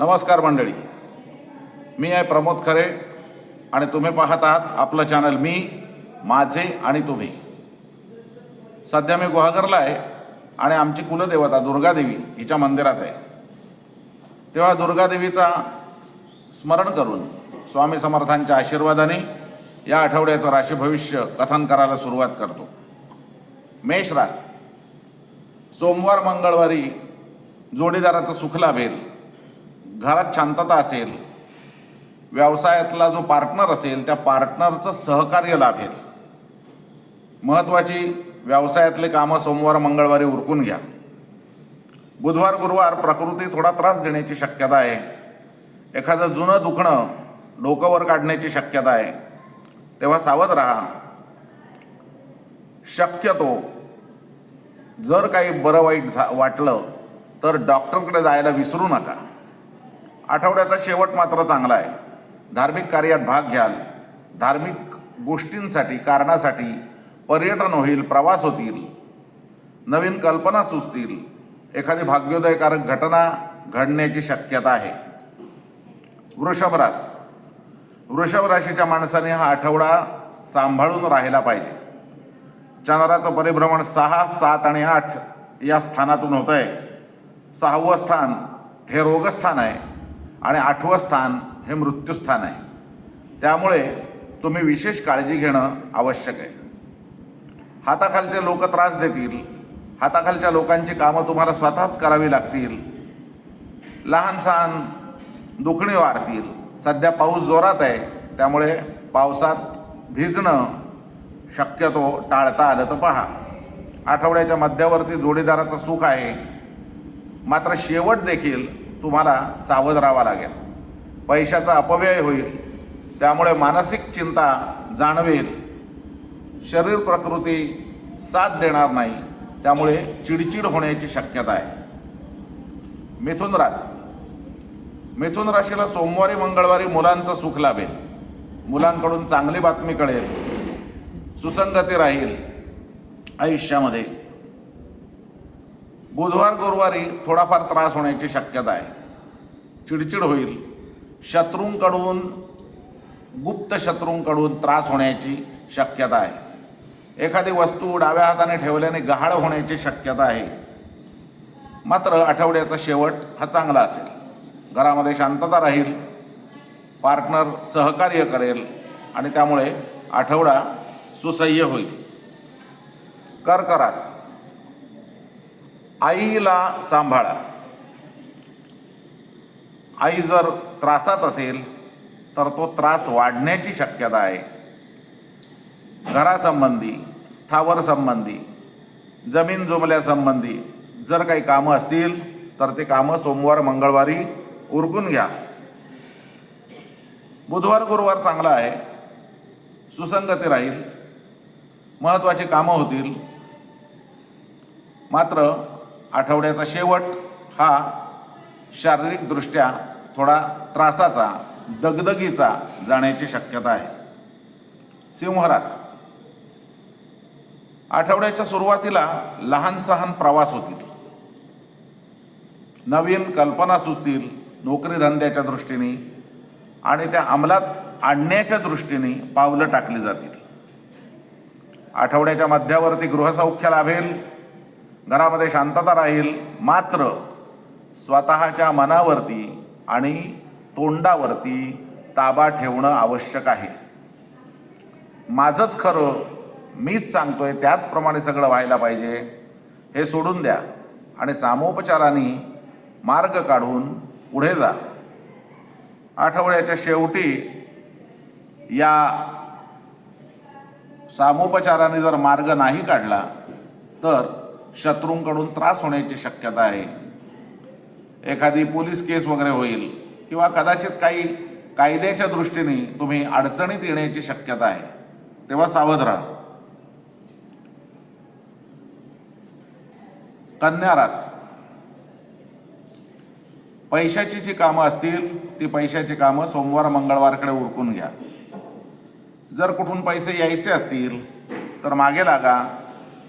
नमस्कार मंडळी. मी आहे प्रमोद खरे आणि तुम्ही पाहत आहात आपलं चॅनल मी माझे आणि तुम्ही. सध्या मी गुहागरला आहे आणि आमची कुलदेवता दुर्गादेवी हिच्या मंदिरात आहे. तेव्हा दुर्गादेवीचा स्मरण करून स्वामी समर्थांच्या आशीर्वादाने या आठवड्याचं राशी भविष्य कथन करायला सुरुवात करतो. मेष रास सोमवार मंगळवारी जोडीदाराचं सुख लाभेल घरात शांतता असेल व्यवसायातला जो पार्टनर असेल त्या पार्टनरचं सहकार्य लाभेल. महत्त्वाची व्यवसायातले कामं सोमवार मंगळवारी उरकून घ्या. बुधवार गुरुवार प्रकृती थोडा त्रास देण्याची शक्यता आहे. एखादं जुनं दुखणं डोकंवर काढण्याची शक्यता आहे. तेव्हा सावध राहा. शक्यतो जर काही बरं वाईट झा वाटलं तर डॉक्टरकडे जायला विसरू नका. आठवड्याचा शेवट मात्र चांगला आहे. धार्मिक कार्यात भाग घ्याल. धार्मिक गोष्टींसाठी कारणासाठी पर्यटन होईल प्रवास होतील. नवीन कल्पना सुचतील. एखादी भाग्योदयकारक घटना घडण्याची शक्यता आहे. वृषभ रास वृषभ राशीच्या माणसाने हा आठवडा सांभाळून राहिला पाहिजे. चंद्राचं परिभ्रमण सहा सात आणि आठ या स्थानातून होत आहे सहावं स्थान हे रोगस्थान आहे. आणि आठवं स्थान हे मृत्यूस्थान आहे. त्यामुळे तुम्ही विशेष काळजी घेणं आवश्यक आहे. हाताखालचे लोक त्रास देतील. हाताखालच्या लोकांची कामं तुम्हाला स्वतःच करावी लागतील. लहान सहान दुखणी वाढतील. सध्या पाऊस जोरात आहे. त्यामुळे पावसात भिजणं शक्यतो टाळता आलं तर पहा. आठवड्याच्या मध्यावरती जोडीदाराचं सुख आहे. मात्र शेवट देखील तुम्हाला सावध राहावा लागेल. पैशाचा अपव्यय होईल. त्यामुळे मानसिक चिंता जाणवेल. शरीर प्रकृती साथ देणार नाही. त्यामुळे चिडचिड होण्याची शक्यता आहे. मिथुन रास मिथुन राशीला सोमवारी मंगळवारी मुलांचं सुख लाभेल. मुलांकडून चांगली बातमी कळेल. सुसंगती राहील. आयुष्यामध्ये बुधवार गुरुवारी थोडाफार त्रास होण्याची शक्यता आहे. चिडचिड होईल. शत्रूंकडून गुप्त शत्रूंकडून त्रास होण्याची शक्यता आहे. एखादी वस्तू डाव्या हाताने ठेवल्याने गहाळ होण्याची शक्यता आहे. मात्र आठवड्याचा शेवट हा चांगला असेल. घरामध्ये शांतता राहील. पार्टनर सहकार्य करेल आणि त्यामुळे आठवडा सुसह्य होईल. कर्करास आईला सांभाळा. आई जर त्रासात असेल तर तो त्रास वाढण्याची शक्यता आहे. घरासंबंधी स्थावर संबंधी जमीन जुमल्यासंबंधी जर काही कामं असतील तर ते कामं सोमवार मंगळवारी उरकून घ्या. बुधवार गुरुवार चांगला आहे. सुसंगती राहील. महत्त्वाची कामं होतील. मात्र आठवड्याचा शेवट हा शारीरिकदृष्ट्या थोडा त्रासाचा दगदगीचा जाण्याची शक्यता आहे. सिंहरास आठवड्याच्या सुरुवातीला लहान सहान प्रवास होतील. नवीन कल्पना सुचतील नोकरी धंद्याच्या दृष्टीने आणि त्या अंमलात आणण्याच्या दृष्टीने पावलं टाकली जातील. आठवड्याच्या मध्यावरती गृहसौख्य लाभेल घरामध्ये शांतता राहील मात्र स्वतःच्या मनावरती आणि तोंडावरती ताबा ठेवणं आवश्यक आहे. माझंच खरं मीच सांगतोय त्याचप्रमाणे सगळं व्हायला पाहिजे. हे सोडून द्या आणि सामोपचाराने मार्ग काढून पुढे जा. आठवड्याच्या शेवटी या सामोपचाराने जर मार्ग नाही काढला तर शत्रूंकडून त्रास होण्याची शक्यता आहे. एखादी पोलीस केस वगैरे होईल किंवा कदाचित काही कायद्याच्या दृष्टीने तुम्ही अडचणीत येण्याची शक्यता आहे. तेव्हा सावध राहा. कन्या रास. पैशाची जी कामं असतील ती पैशाची कामं सोमवार मंगळवारकडे उरकून घ्या. जर कुठून पैसे यायचे असतील तर मागे लागा.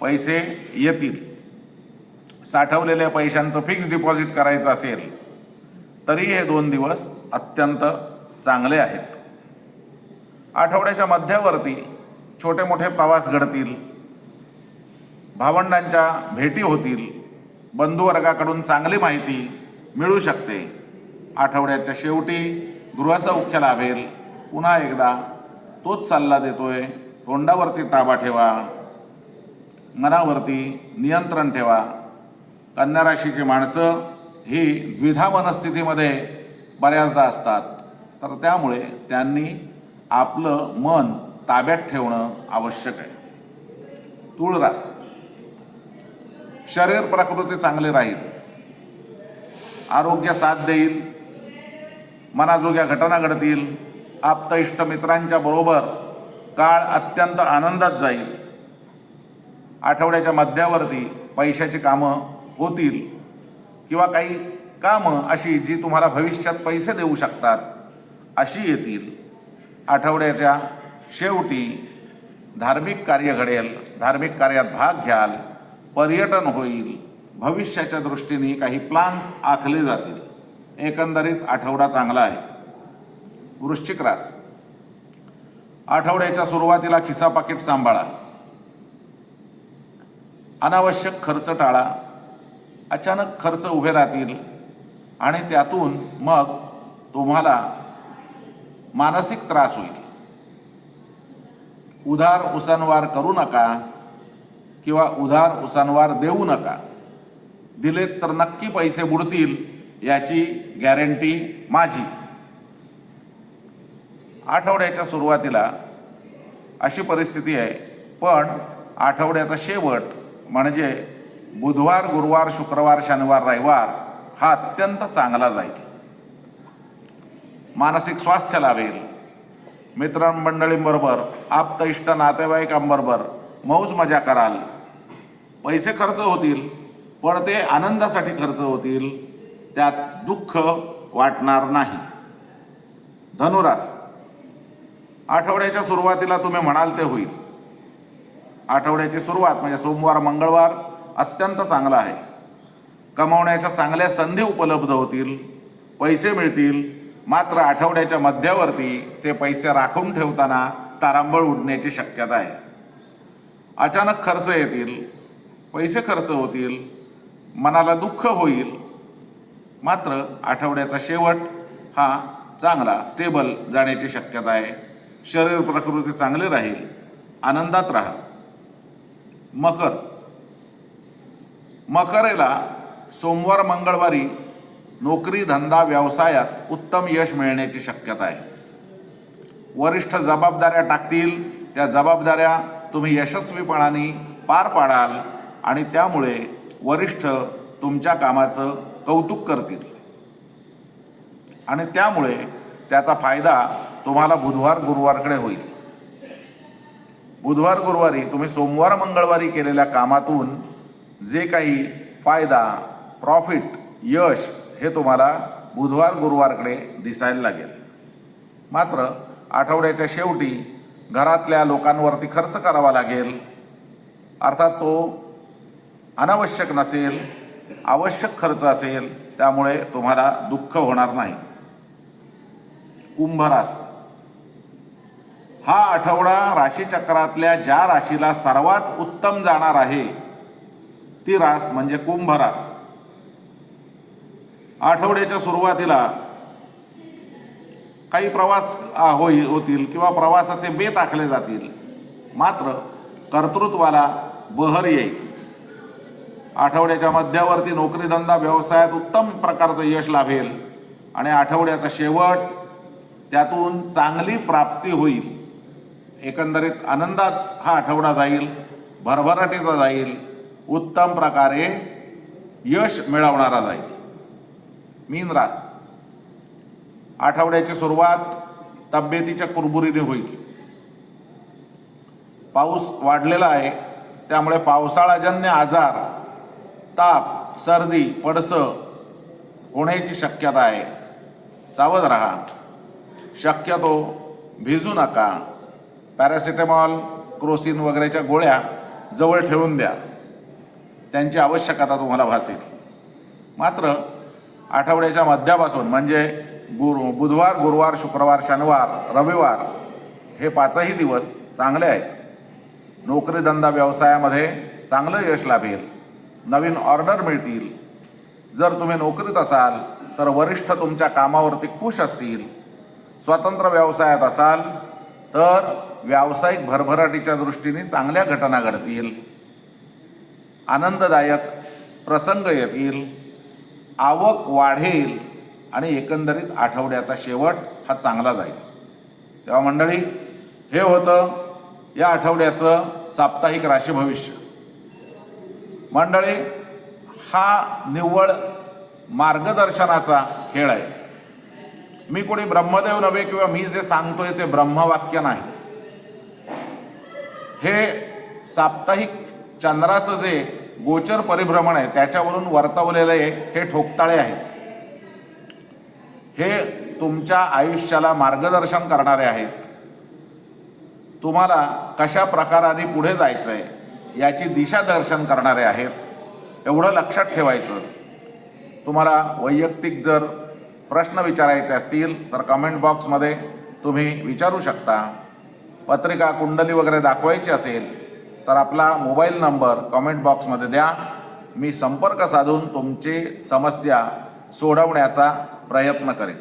पैसे येतील. साठवलेल्या पैशांचं फिक्स डिपॉझिट करायचं असेल तरी हे दोन दिवस अत्यंत चांगले आहेत. आठवड्याच्या मध्यावरती छोटे मोठे प्रवास घडतील भावंडांच्या भेटी होतील बंधुवर्गाकडून चांगली माहिती मिळू शकते. आठवड्याच्या शेवटी गृहसौख्य लाभेल. पुन्हा एकदा तोच सल्ला देतोय तोंडावरती ताबा ठेवा मनावरती नियंत्रण ठेवा. कन्या राशीची माणसं ही द्विधा मनस्थितीमध्ये बऱ्याचदा असतात. तर त्यामुळे त्यांनी आपलं मन ताब्यात ठेवणं आवश्यक आहे. तुळरास शरीर प्रकृती चांगली राहील. आरोग्य साथ देईल. मनाजोग्या घटना घडतील. आप्त इष्ट मित्रांच्या बरोबर काळ अत्यंत आनंदात जाईल. आठवड्याच्या मध्यावरती पैशाची कामं होतील किंवा काही कामं अशी जी तुम्हाला भविष्यात पैसे देऊ शकतात अशी येतील. आठवड्याच्या शेवटी धार्मिक कार्य घडेल धार्मिक कार्यात भाग घ्याल पर्यटन होईल भविष्याच्या दृष्टीने काही प्लान्स आखले जातील. एकंदरीत आठवडा चांगला आहे. वृश्चिक रास. आठवड्याच्या सुरुवातीला खिसा पाकिट सांभाळा. अनावश्यक खर्च टाळा. अचानक खर्च उभे राहतील आणि त्यातून मग तुम्हाला मानसिक त्रास होईल. उधार उसनवार करू नका किंवा उधार उसनवार देऊ नका. दिलेत तर नक्की पैसे बुडतील याची गॅरंटी माझी. आठवड्याच्या सुरुवातीला अशी परिस्थिती आहे. पण आठवड्याचा शेवट म्हणजे बुधवार गुरुवार शुक्रवार शनिवार रविवार हा अत्यंत चांगला जाईल. मानसिक स्वास्थ्य लाभेल. मित्रमंडळींबरोबर आप्त इष्ट नातेवाईकांबरोबर मौज मजा कराल. पैसे खर्च होतील पण ते आनंदासाठी खर्च होतील. त्यात दुःख वाटणार नाही. धनुरास आठवड्याच्या सुरुवातीला तुम्ही म्हणाल ते होईल. आठवड्याची सुरुवात म्हणजे सोमवार मंगळवार अत्यंत चांगला आहे. कमावण्याच्या चांगल्या संधी उपलब्ध होतील पैसे मिळतील मात्र आठवड्याच्या मध्यावरती ते पैसे राखून ठेवताना तारांबळ उडण्याची शक्यता आहे. अचानक खर्च येतील पैसे खर्च होतील मनाला दुःख होईल. मात्र आठवड्याचा शेवट हा चांगला स्टेबल जाण्याची शक्यता आहे. शरीर प्रकृती चांगली राहील आनंदात राहा. मकर मकरेला सोमवार मंगळवारी नोकरी धंदा व्यवसायात उत्तम यश मिळण्याची शक्यता आहे. वरिष्ठ जबाबदाऱ्या टाकतील त्या जबाबदाऱ्या तुम्ही यशस्वीपणाने पार पाडाल आणि त्यामुळे वरिष्ठ तुमच्या कामाचं कौतुक करतील. आणि त्यामुळे त्याचा फायदा तुम्हाला बुधवार गुरुवारकडे होईल. बुधवार गुरुवारी तुम्ही सोमवार मंगळवारी केलेल्या कामातून जे काही फायदा प्रॉफिट यश हे तुम्हाला बुधवार गुरुवारकडे दिसायला लागेल. मात्र आठवड्याच्या शेवटी घरातल्या लोकांवरती खर्च करावा लागेल. अर्थात तो अनावश्यक नसेल आवश्यक खर्च असेल त्यामुळे तुम्हाला दुःख होणार नाही. कुंभरास हा आठवडा राशीचक्रातल्या ज्या राशीला सर्वात उत्तम जाणार आहे ती रास म्हणजे कुंभ रास. आठवड्याच्या सुरुवातीला काही प्रवास होई होतील किंवा प्रवासाचे बेत आखले जातील. मात्र कर्तृत्वाला बहर येईल. आठवड्याच्या मध्यावरती नोकरीधंदा व्यवसायात उत्तम प्रकारचं यश लाभेल आणि आठवड्याचा शेवट त्यातून चांगली प्राप्ती होईल. एकंदरीत आनंदात हा आठवडा जाईल भरभराटीचा जाईल. उत्तम प्रकारे यश मिळवणारा जाईल. मीन रास. आठवड्याची सुरुवात तब्येतीच्या कुरबुरीने होईल. पाऊस वाढलेला आहे त्यामुळे पावसाळाजन्य आजार ताप सर्दी पडसं होण्याची शक्यता आहे. सावध राहा. शक्यतो भिजू नका. पॅरासिटेमॉल क्रोसिन वगैरेच्या गोळ्या जवळ ठेवून द्या. त्यांची आवश्यकता तुम्हाला भासेल. मात्र आठवड्याच्या मध्यापासून म्हणजे गुरु बुधवार गुरुवार शुक्रवार शनिवार रविवार हे पाचही दिवस चांगले आहेत. नोकरीधंदा व्यवसायामध्ये चांगलं यश लाभेल. नवीन ऑर्डर मिळतील. जर तुम्ही नोकरीत असाल तर वरिष्ठ तुमच्या कामावरती खुश असतील. स्वतंत्र व्यवसायात असाल तर व्यावसायिक भरभराटीच्या दृष्टीने चांगल्या घटना घडतील. आनंददायक प्रसंग येतील आवक वाढेल आणि एकंदरीत आठवड्याचा शेवट हा चांगला जाईल. तेव्हा मंडळी हे होतं या आठवड्याचं साप्ताहिक राशी भविष्य. मंडळी हा निव्वळ मार्गदर्शनाचा खेळ आहे. मी कोणी ब्रह्मदेव नव्हे किंवा मी जे सांगतोय ते ब्रह्मवाक्य नाही. हे साप्ताहिक चंद्राचं जे गोचर परिभ्रमण आहे त्याच्यावरून वर्तवलेले हे ठोकताळे आहेत. हे तुमच्या आयुष्याला मार्गदर्शन करणारे आहेत. तुम्हाला कशा प्रकाराने पुढे जायचं आहे याची दिशा दर्शन करणारे आहेत. एवढं लक्षात ठेवायचं. तुम्हाला वैयक्तिक जर प्रश्न विचारायचे असतील तर कमेंट बॉक्समध्ये तुम्ही विचारू शकता. पत्रिका कुंडली वगैरे दाखवायची असेल तर आपला मोबाईल नंबर कमेंट बॉक्समध्ये द्या. मी संपर्क साधून तुमची समस्या सोडवण्याचा प्रयत्न करेन.